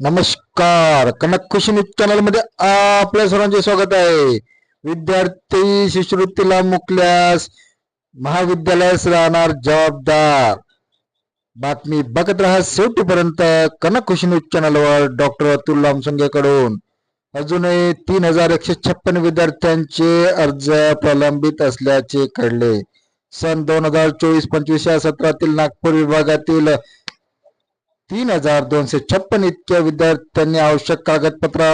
नमस्कार. कनक खुशी न्यूज चॅनलमध्ये आपल्या सर्वांचे स्वागत आहे. विद्यार्थी शिष्यवृत्तीला मुकल्यास महाविद्यालयास राहणार जबाबदार. बातमी बघत राहा शेवटीपर्यंत कनक खुशी न्यूज चॅनलवर डॉक्टर अतुल लामसंगेकडून अजूनही तीन हजार एकशे छप्पन विद्यार्थ्यांचे अर्ज प्रलंबित असल्याचे कळले. सन दोन हजार चोवीस पंचवीस या सत्रातील नागपूर विभागातील तीन हजार दोनशे छप्पन इतक्या विद्यार्थ्यांनी आवश्यक कागदपत्र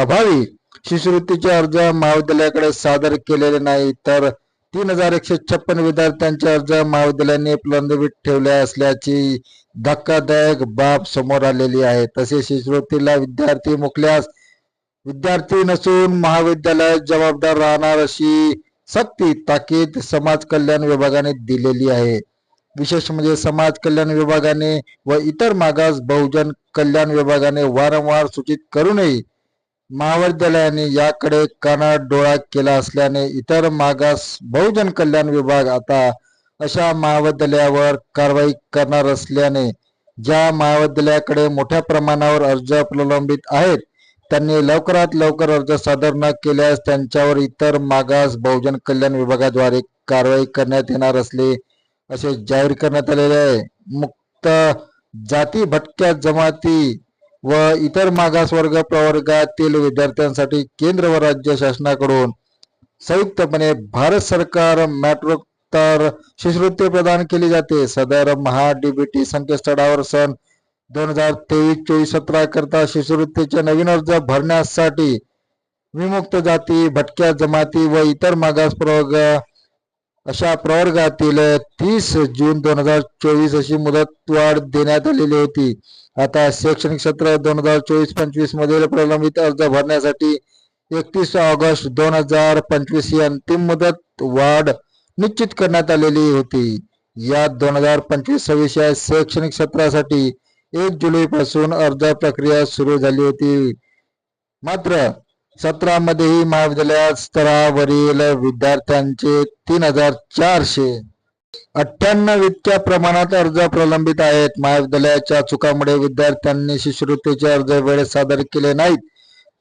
अभावी शिष्यवृत्तीचे अर्ज महाविद्यालयाकडे सादर केलेले नाही तर तीन हजार एकशे छप्पन विद्यार्थ्यांचे अर्ज महाविद्यालयाने प्रलंबित ठेवले असल्याची धक्कादायक बाब समोर आलेली आहे. तसेच शिष्यवृत्तीला विद्यार्थी मुकल्यास विद्यार्थी नसून महाविद्यालय जबाबदार राहणार अशी सक्ती ताकीद समाज कल्याण विभागाने दिलेली आहे. विशेष म्हणजे समाज कल्याण विभागाने व इतर मागास बहुजन कल्याण विभागाने वारंवार सूचित करूनही महाविद्यालयाने याकडे काना डोळा केला असल्याने इतर मागास बहुजन कल्याण विभाग आता अशा महाविद्यालयावर कारवाई करणार असल्याने ज्या महाविद्यालयाकडे मोठ्या प्रमाणावर अर्ज प्रलंबित आहेत त्यांनी लवकरात लवकर अर्ज सादर न केल्यास त्यांच्यावर इतर मागास बहुजन कल्याण विभागाद्वारे कारवाई करण्यात येणार असले असे जाहीर करण्यात आलेले आहे. मुक्त जाती भटक्या जमाती व इतर मागासवर्ग प्रवर्गातील विद्यार्थ्यांसाठी केंद्र व राज्य शासनाकडून संयुक्तपणे भारत सरकार मॅट्रोत्तर शिष्यवृत्ती प्रदान केली जाते. सदर महा डीबीटी संकेतस्थळावर सन दोन हजार तेवीस चोवीस सतरा करता शिष्यवृत्तीचे नवीन अर्ज भरण्यासाठी विमुक्त जाती भटक्या जमाती व इतर मागास प्रवर्ग अशा प्रवर्गातील तीस जून दोन हजार चोवीस अशी मुदतवाढ देण्यात आलेली होती. आता शैक्षणिक सत्र दोन हजार चोवीस पंचवीस मधील प्रलंबित अर्ज भरण्यासाठी एकतीस ऑगस्ट दोन हजार पंचवीस ही अंतिम मुदत वाढ निश्चित करण्यात आलेली होती. या दोन हजार पंचवीस सव्वीस या शैक्षणिक सत्रासाठी एक जुलै पासून अर्ज प्रक्रिया सुरू झाली होती. मात्र सत्रामध्येही महाविद्यालय स्तरावरील विद्यार्थ्यांचे तीन हजार चारशे अठ्ठ्याण्णव इतक्या प्रमाणात अर्ज प्रलंबित आहेत. महाविद्यालयाच्या चुकामुळे विद्यार्थ्यांनी शिष्यवृत्तीचे अर्ज वेळेत सादर केले नाहीत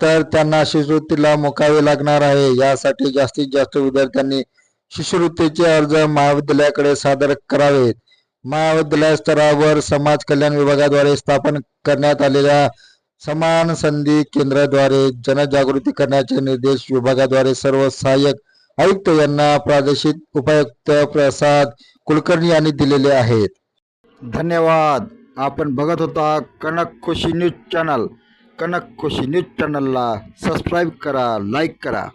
तर त्यांना शिष्यवृत्तीला मुकावे लागणार आहे. यासाठी जास्तीत जास्त विद्यार्थ्यांनी शिष्यवृत्तीचे अर्ज महाविद्यालयाकडे सादर करावेत. महाविद्यालय स्तरावर समाज कल्याण विभागाद्वारे स्थापन करण्यात आलेल्या समान संधी केंद्राद्वारे जनजागृती करण्याचे निर्देश विभागाद्वारे सर्व सहाय्यक आयुक्त यांना प्रादेशिक उपायुक्त प्रसाद कुलकर्णी यांनी दिलेले आहेत. धन्यवाद. आपण बघत होता Kanak Khushi news channel. Kanak Khushi news चॅनलला सबस्क्राईब करा लाईक करा.